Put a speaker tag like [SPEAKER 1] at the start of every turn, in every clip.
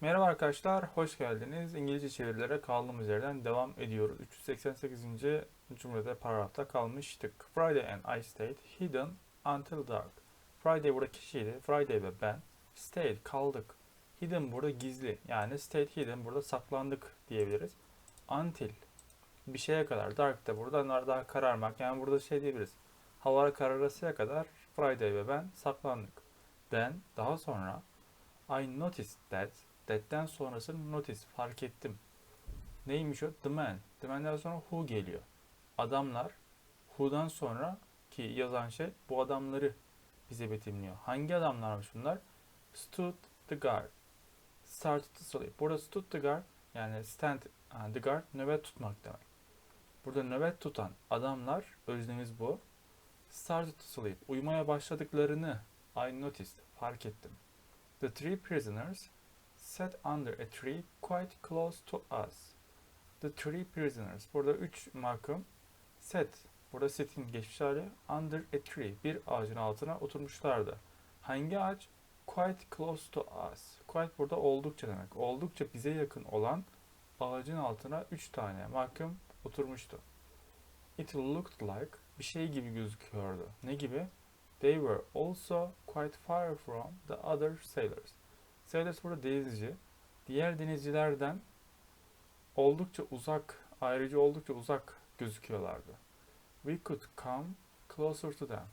[SPEAKER 1] Merhaba arkadaşlar, hoş geldiniz. İngilizce çevirilere kaldığımız yerden devam ediyoruz. 388. cümlede paragrafta kalmıştık. Friday and I stayed hidden until dark. Friday burada kişiydi. Friday ve ben stayed kaldık. Hidden burada gizli. Yani stayed hidden burada saklandık diyebiliriz. Until bir şeye kadar. Dark da burada daha kararmak. Yani burada şey diyebiliriz. Havalar kararasıya kadar Friday ve ben saklandık. Then daha sonra I noticed that That'ten sonrası notice fark ettim. Neymiş o? The man. The man'den sonra who geliyor. Adamlar who'dan sonra ki yazan şey bu adamları bize betimliyor. Hangi adamlarmış bunlar? Stood the guard. Started to sleep. Burada stood the guard yani stand uh, the guard nöbet tutmak demek. Burada nöbet tutan adamlar öznemiz bu. Started to sleep. Uyumaya başladıklarını I noticed. Fark ettim. The three prisoners sat under a tree quite close to us. The three prisoners. Burada üç mahkum sat. Burada sit'in geçmiş hali under a tree. Bir ağacın altına oturmuşlardı. Hangi ağaç? Quite close to us. Quite burada oldukça demek. Oldukça bize yakın olan ağacın altına üç tane mahkum oturmuştu. It looked like bir şey gibi gözüküyordu. Ne gibi? They were also quite far from the other sailors. Sailors burada denizci. Diğer denizcilerden oldukça uzak, ayrıca oldukça uzak gözüküyorlardı. We could come closer to them.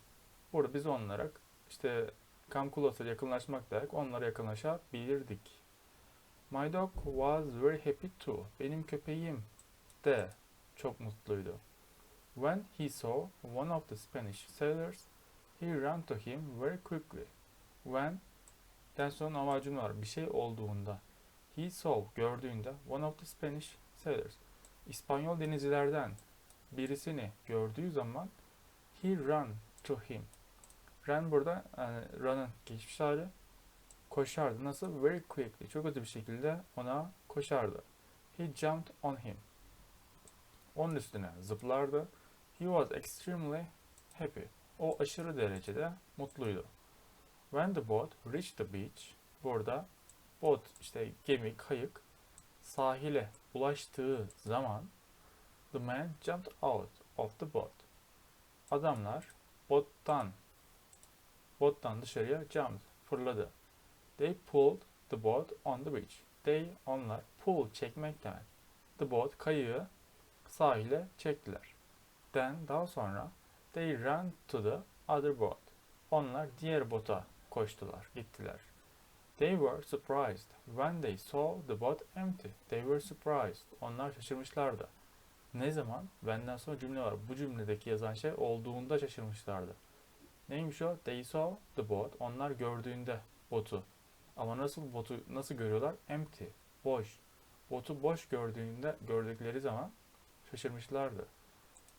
[SPEAKER 1] Burada biz onlara işte come closer yakınlaşmak demek onlara yakınlaşabilirdik. My dog was very happy too. Benim köpeğim de çok mutluydu. When he saw one of the Spanish sailors, he ran to him very quickly. When sonra amacım var. Bir şey olduğunda. He saw gördüğünde one of the Spanish sailors. İspanyol denizcilerden birisini gördüğü zaman he ran to him. Ran burada yani run'ın geçmiş hali koşardı. Nasıl? Very quickly. Çok hızlı bir şekilde ona koşardı. He jumped on him. Onun üstüne zıplardı. He was extremely happy. O aşırı derecede mutluydu. When the boat reached the beach, burada boat işte gemi, kayık sahile ulaştığı zaman the man jumped out of the boat. Adamlar bottan bottan dışarıya jumped, fırladı. They pulled the boat on the beach. They onlar pull çekmek demek. The boat kayığı sahile çektiler. Then daha sonra they ran to the other boat. Onlar diğer bota koştular, gittiler. They were surprised when they saw the boat empty. They were surprised. Onlar şaşırmışlardı. Ne zaman? Benden sonra cümle var. Bu cümledeki yazan şey olduğunda şaşırmışlardı. Neymiş o? They saw the boat. Onlar gördüğünde botu. Ama nasıl botu nasıl görüyorlar? Empty. Boş. Botu boş gördüğünde gördükleri zaman şaşırmışlardı.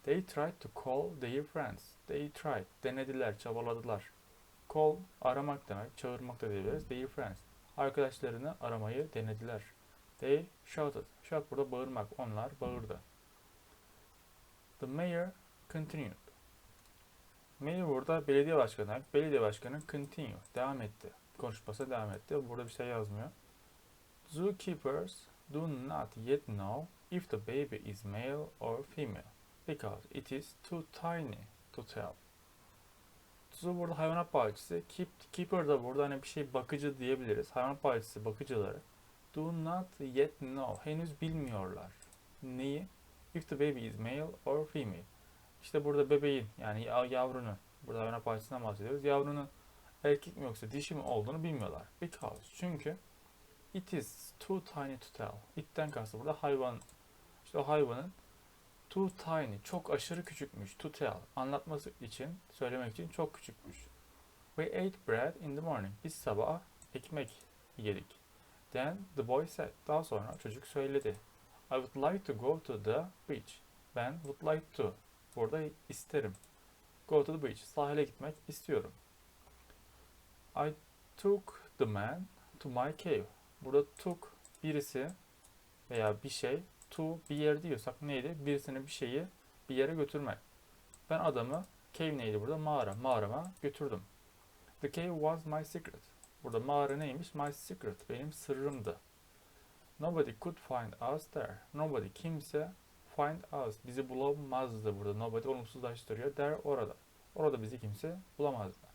[SPEAKER 1] They tried to call their friends. They tried. Denediler, çabaladılar. Call aramak demek, çağırmak da diyebiliriz. Their friends. Arkadaşlarını aramayı denediler. They shouted. Shout burada bağırmak. Onlar bağırdı. The mayor continued. Mayor burada belediye başkanı. Belediye başkanı continue. Devam etti. Konuşması devam etti. Burada bir şey yazmıyor. Zookeepers do not yet know if the baby is male or female because it is too tiny to tell. Zoo burada hayvanat bahçesi. Keep, keeper da burada hani bir şey bakıcı diyebiliriz. Hayvanat bahçesi bakıcıları. Do not yet know. Henüz bilmiyorlar. Neyi? If the baby is male or female. İşte burada bebeğin yani ya- yavrunun. Burada hayvanat bahçesinden bahsediyoruz. Yavrunun erkek mi yoksa dişi mi olduğunu bilmiyorlar. Because. Çünkü it is too tiny to tell. It'ten kastı burada hayvan. İşte o hayvanın Too tiny, çok aşırı küçükmüş. To tell, anlatması için, söylemek için çok küçükmüş. We ate bread in the morning. Biz sabah ekmek yedik. Then the boy said. Daha sonra çocuk söyledi. I would like to go to the beach. Ben would like to. Burada isterim. Go to the beach. Sahile gitmek istiyorum. I took the man to my cave. Burada took birisi veya bir şey to bir yer diyorsak neydi? Birisini bir şeyi bir yere götürmek. Ben adamı cave neydi burada? Mağara. Mağarama götürdüm. The cave was my secret. Burada mağara neymiş? My secret. Benim sırrımdı. Nobody could find us there. Nobody kimse find us. Bizi bulamazdı burada. Nobody olumsuzlaştırıyor. There orada. Orada bizi kimse bulamazdı.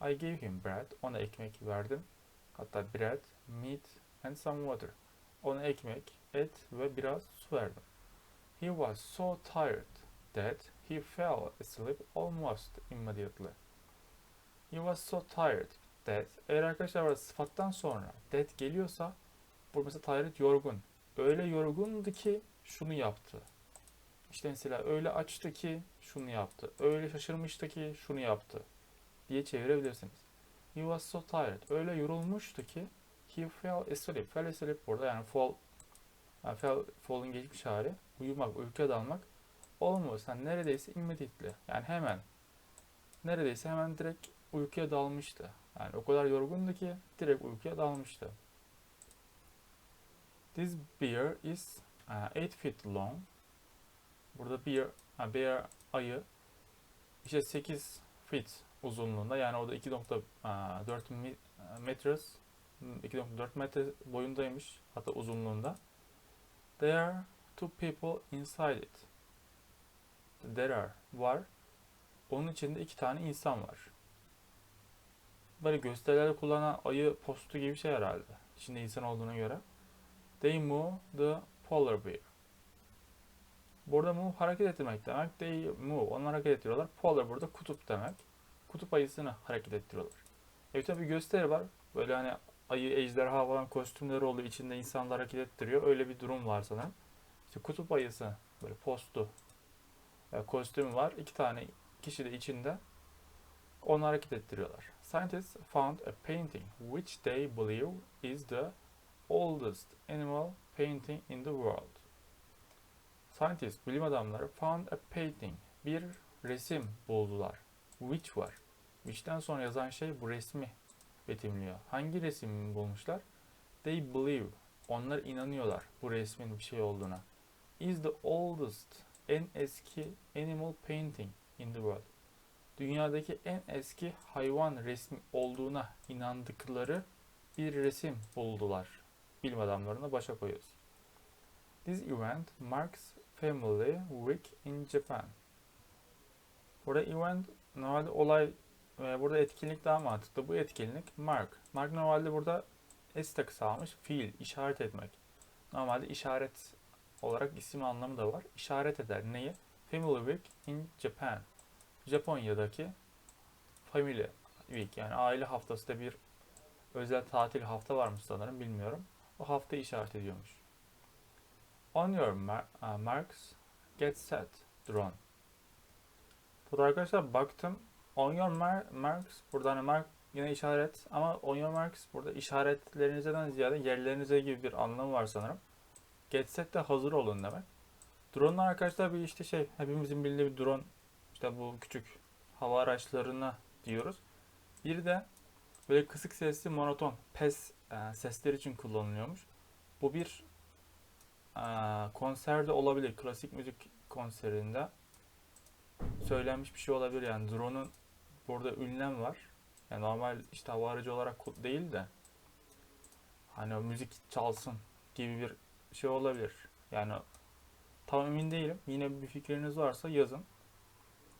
[SPEAKER 1] I gave him bread. Ona ekmek verdim. Hatta bread, meat and some water. Ona ekmek, et ve biraz verdim. He was so tired that he fell asleep almost immediately. He was so tired that eğer arkadaşlar var sıfattan sonra that geliyorsa bu mesela tired yorgun. Öyle yorgundu ki şunu yaptı. İşte mesela öyle açtı ki şunu yaptı. Öyle şaşırmıştı ki şunu yaptı diye çevirebilirsiniz. He was so tired. Öyle yorulmuştu ki he fell asleep. Fell asleep burada yani fall yani fall'un geçmiş hali. Uyumak, uykuya dalmak. Almost yani neredeyse immediately. Yani hemen. Neredeyse hemen direkt uykuya dalmıştı. Yani o kadar yorgundu ki direkt uykuya dalmıştı. This bear is 8 feet long. Burada bear, ha, bear ayı işte 8 feet uzunluğunda yani o da 2.4 mi- meters 2.4 metre boyundaymış hatta uzunluğunda. There are two people inside it. There are var. Onun içinde iki tane insan var. Böyle gösterilerde kullanan ayı postu gibi bir şey herhalde. İçinde insan olduğuna göre. They move the polar bear. Burada move hareket ettirmek demek. They move. Onlar hareket ettiriyorlar. Polar burada kutup demek. Kutup ayısını hareket ettiriyorlar. Tabi bir gösteri var. Böyle hani ayı, ejderha falan kostümleri oluyor. içinde insanlar hareket ettiriyor. Öyle bir durum var sanırım. İşte kutup ayısı böyle postu e, kostümü var. İki tane kişi de içinde. Onu hareket ettiriyorlar. Scientists found a painting which they believe is the oldest animal painting in the world. Scientists, bilim adamları found a painting, bir resim buldular. Which var. Which'ten sonra yazan şey bu resmi betimliyor. Hangi resmi bulmuşlar? They believe, onlar inanıyorlar bu resmin bir şey olduğuna. Is the oldest, en eski animal painting in the world. Dünyadaki en eski hayvan resmi olduğuna inandıkları bir resim buldular. Bilim adamlarına başa koyuyoruz. This event marks Family Week in Japan. Burada event normalde olay ve burada etkinlik daha mantıklı. Bu etkinlik mark. Mark normalde burada s takısı almış. Fiil, işaret etmek. Normalde işaret olarak isim anlamı da var. İşaret eder. Neyi? Family Week in Japan. Japonya'daki Family Week yani aile haftasında bir özel tatil hafta varmış sanırım bilmiyorum. O hafta işaret ediyormuş. On your uh, marks, get set, drone. Burada arkadaşlar baktım. On your mar- marks, burada hani mark yine işaret ama on your marks burada işaretlerinizden ziyade yerlerinize gibi bir anlamı var sanırım. Get set de hazır olun demek. Drone'lar arkadaşlar bir işte şey hepimizin bildiği bir drone işte bu küçük hava araçlarına diyoruz. Bir de böyle kısık sesli monoton pes e, sesler için kullanılıyormuş. Bu bir e, konserde olabilir. Klasik müzik konserinde söylenmiş bir şey olabilir. Yani drone'un burada ünlem var. Yani normal işte hava aracı olarak değil de hani müzik çalsın gibi bir şey olabilir. Yani tam emin değilim. Yine bir fikriniz varsa yazın.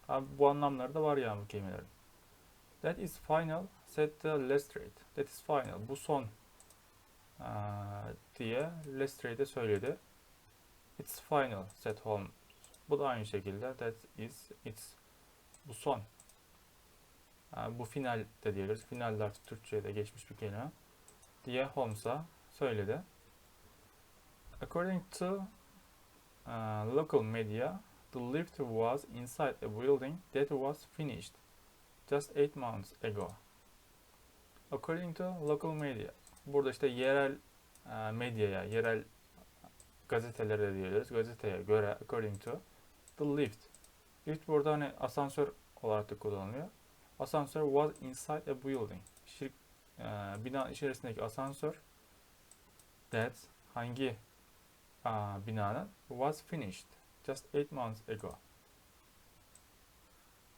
[SPEAKER 1] Abi bu anlamları da var yani bu kelimelerin. That is final, said the Lestrade. That is final. Bu son eee, diye Lestrade söyledi. It's final, said Holmes. Bu da aynı şekilde. That is, it's. Bu son. Yani bu final de diyebiliriz. Final artık Türkçe'ye de geçmiş bir kelime. Diye Holmes'a söyledi. According to uh, local media, the lift was inside a building that was finished just 8 months ago. According to local media. Burada işte yerel e, medyaya, yerel gazetelere diyoruz. Gazeteye göre according to the lift. Lift burada hani asansör olarak da kullanılıyor. Asansör was inside a building. Şir, e, bina içerisindeki asansör that hangi aa, binanın was finished just 8 months ago.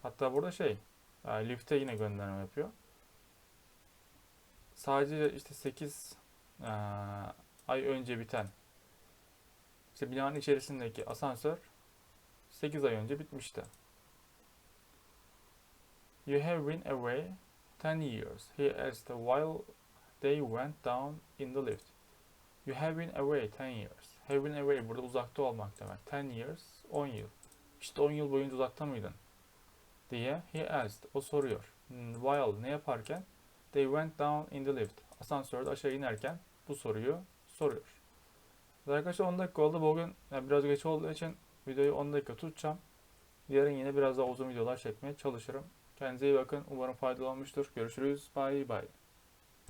[SPEAKER 1] Hatta burada şey e, lifte yine gönderme yapıyor. Sadece işte 8 e, ay önce biten işte binanın içerisindeki asansör 8 ay önce bitmişti. You have been away 10 years. He asked while they went down in the lift. You have been away 10 years. Have been away burada uzakta olmak demek. 10 years 10 yıl. İşte 10 yıl boyunca uzakta mıydın? diye he asked. O soruyor. Hmm, While ne yaparken? They went down in the lift. Asansörde aşağı inerken bu soruyu soruyor. Arkadaşlar 10 dakika oldu. Bugün yani biraz geç olduğu için videoyu 10 dakika tutacağım. Yarın yine biraz daha uzun videolar çekmeye çalışırım. Kendinize iyi bakın. Umarım faydalı olmuştur. Görüşürüz. Bye bye.